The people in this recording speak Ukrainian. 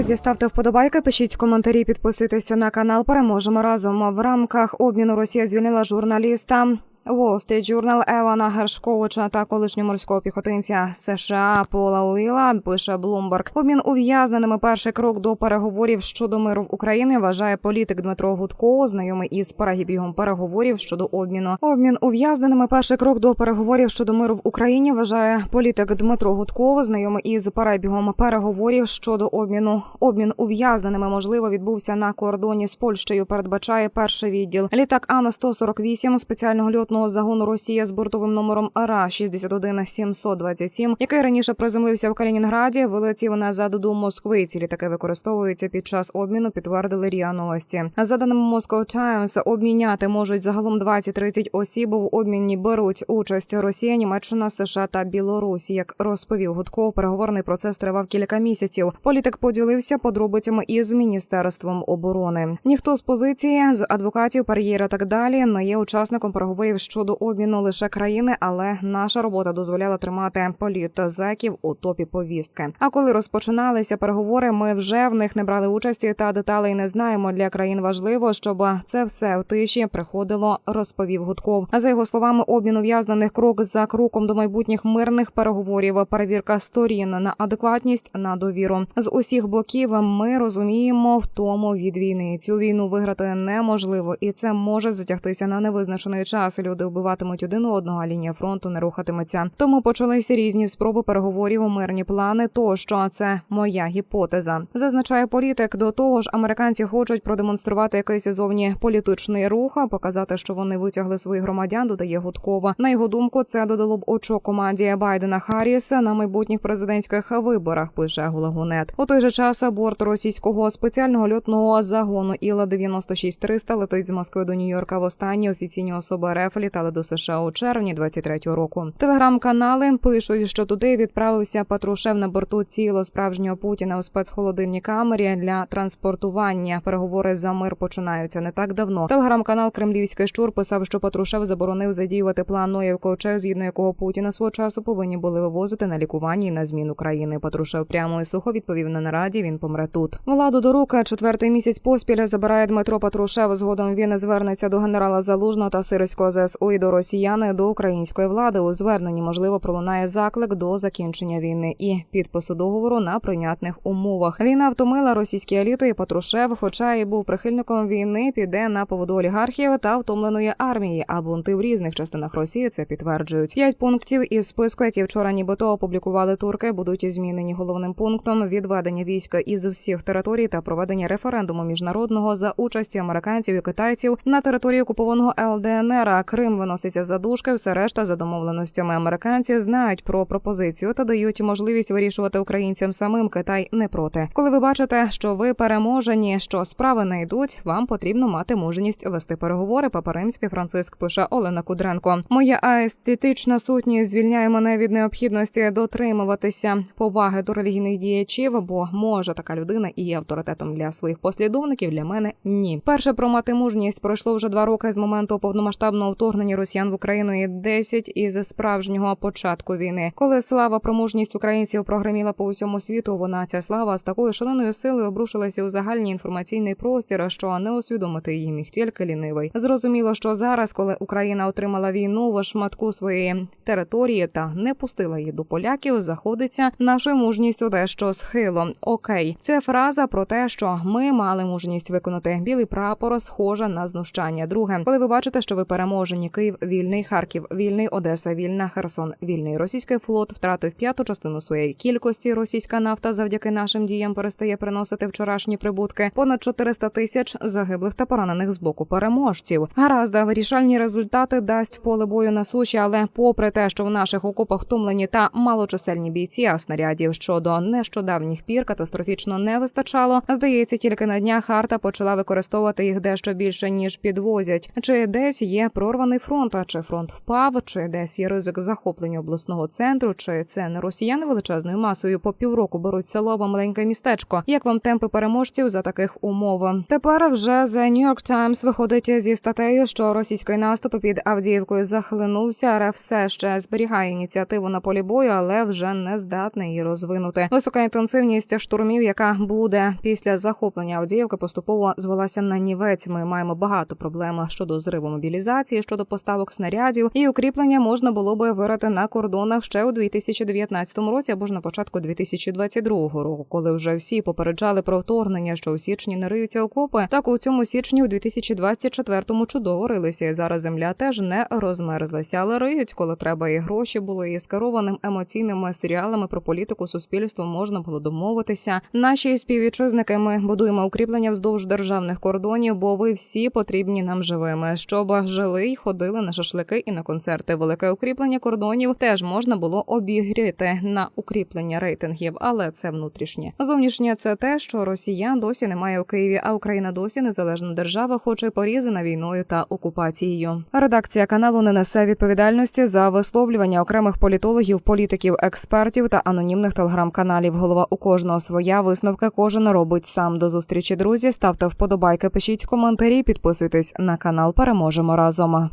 Друзі, ставте вподобайки, пишіть коментарі, підписуйтеся на канал. Переможемо разом. В рамках обміну Росія звільнила журналіста. Wall Street Journal Евана Гершковича та колишнього морського піхотинця США Пола Уіла пише Блумберг. Обмін ув'язненими перший крок до переговорів щодо миру в Україні вважає політик Дмитро Гудко, знайомий із перегібігом переговорів щодо обміну. Обмін ув'язненими перший крок до переговорів щодо миру в Україні вважає політик Дмитро Гудко, знайомий із перебігом переговорів щодо обміну. Обмін ув'язненими можливо відбувся на кордоні з Польщею. Передбачає перший відділ. Літак Ан 148 спеціального льотного загону Росія з бортовим номером РА 61 727, який раніше приземлився в Калінінграді, вилетів назад до Москви. Ці літаки використовуються під час обміну. Підтвердили РІА Новості. За даними Moscow Times, обміняти можуть загалом 20-30 осіб. В обміні беруть участь Росія, Німеччина, США та Білорусь. Як розповів Гудков, переговорний процес тривав кілька місяців. Політик поділився подробицями із міністерством оборони. Ніхто з позиції з адвокатів, кар'єра так далі не є учасником переговорів щодо обміну лише країни, але наша робота дозволяла тримати політ зеків у топі повістки. А коли розпочиналися переговори, ми вже в них не брали участі та деталей не знаємо. Для країн важливо, щоб це все в тиші приходило, розповів Гудков. А за його словами, обмін ув'язнених крок за кроком до майбутніх мирних переговорів. Перевірка сторін на адекватність на довіру з усіх боків. Ми розуміємо втому від війни. Цю війну виграти неможливо, і це може затягтися на невизначений час. Люди вбиватимуть один одного, а лінія фронту не рухатиметься. Тому почалися різні спроби переговорів, мирні плани. Тощо це моя гіпотеза. Зазначає політик. До того ж, американці хочуть продемонструвати якийсь зовні політичний рух, а показати, що вони витягли своїх громадян. Додає Гудкова. На його думку, це додало б очок команді Байдена Харріса на майбутніх президентських виборах. Пише Гулагунет. У той же час борт російського спеціального льотного загону Іла 96300 летить з Москви до Нью-Йорка. В останні офіційні особи РФ літали до США у червні 23-го року. Телеграм-канали пишуть, що туди відправився Патрушев на борту ціло справжнього Путіна у спецхолодильній камері для транспортування. Переговори за мир починаються не так давно. Телеграм-канал Кремлівський щур писав, що Патрушев заборонив задіювати план Ноєв ковчег, згідно якого Путіна свого часу повинні були вивозити на лікування і на зміну країни. Патрушев прямо і сухо відповів на нараді. Він помре тут. Владу до руки четвертий місяць поспіль забирає Дмитро Патрушев. Згодом він звернеться до генерала Залужного та Сирського ЗСУ і до росіяни до української влади. У зверненні можливо пролунає заклик до закінчення війни і підпису договору на прийнятних умовах. Війна втомила російські еліти і Патрушев, хоча і був прихильником війни, піде на поводу олігархів та втомленої армії. А бунти в різних частинах Росії це підтверджують. П'ять пунктів із списку, які вчора нібито опублікували турки, будуть змінені головним пунктом відведення війська із всіх територій та проведення референдуму міжнародного за участі американців і китайців на території окупованого ЛДНР. Крим виноситься за дужки, все решта за домовленостями. Американці знають про пропозицію та дають можливість вирішувати українцям самим. Китай не проти. Коли ви бачите, що ви переможені, що справи не йдуть, вам потрібно мати мужність вести переговори. Папа Римський Франциск пише Олена Кудренко. Моя аестетична сутність звільняє мене від необхідності дотримуватися поваги до релігійних діячів, бо може така людина і є авторитетом для своїх послідовників. Для мене ні. Перше про мати мужність пройшло вже два роки з моменту повномасштабного вторгнення росіян в Україну і 10 із справжнього початку війни. Коли слава про мужність українців прогреміла по усьому світу, вона ця слава з такою шаленою силою обрушилася у загальний інформаційний простір, що не усвідомити її міг тільки лінивий. Зрозуміло, що зараз, коли Україна отримала війну в шматку своєї території та не пустила її до поляків, заходиться нашою мужністю дещо схило. Окей, це фраза про те, що ми мали мужність виконати білий прапор, схожа на знущання. Друге, коли ви бачите, що ви переможені, Київ вільний, Харків вільний, Одеса вільна, Херсон вільний. Російський флот втратив п'яту частину своєї кількості. Російська нафта завдяки нашим діям перестає приносити вчорашні прибутки. Понад 400 тисяч загиблих та поранених з боку переможців. Гаразд, вирішальні результати дасть поле бою на суші, але попри те, що в наших окопах втомлені та малочисельні бійці, а снарядів щодо нещодавніх пір катастрофічно не вистачало. Здається, тільки на днях Харта почала використовувати їх дещо більше ніж підвозять. Чи десь є прорва прорваний фронт, а чи фронт впав, чи десь є ризик захоплення обласного центру, чи це не росіяни величезною масою по півроку беруть село або маленьке містечко. Як вам темпи переможців за таких умов? Тепер вже The New York Times виходить зі статтею, що російський наступ під Авдіївкою захлинувся. РФ все ще зберігає ініціативу на полі бою, але вже не здатний її розвинути. Висока інтенсивність штурмів, яка буде після захоплення Авдіївки, поступово звелася на нівець. Ми маємо багато проблем щодо зриву мобілізації, щодо поставок снарядів і укріплення можна було би вирити на кордонах ще у 2019 році або ж на початку 2022 року, коли вже всі попереджали про вторгнення, що у січні не риються окопи. Так у цьому січні у 2024-му чудово рилися. І зараз земля теж не розмерзлася, але риють, коли треба, і гроші були, і з керованим емоційними серіалами про політику суспільство можна було домовитися. Наші співвітчизники ми будуємо укріплення вздовж державних кордонів, бо ви всі потрібні нам живими, щоб жили й ходили на шашлики і на концерти. Велике укріплення кордонів теж можна було обігріти на укріплення рейтингів, але це внутрішнє. Зовнішнє це те, що росіян досі немає в Києві, а Україна досі незалежна держава, хоч і порізана війною та окупацією. Редакція каналу не несе відповідальності за висловлювання окремих політологів, політиків, експертів та анонімних телеграм-каналів. Голова у кожного своя висновка кожен робить сам. До зустрічі, друзі. Ставте вподобайки, пишіть коментарі, підписуйтесь на канал. Переможемо разом.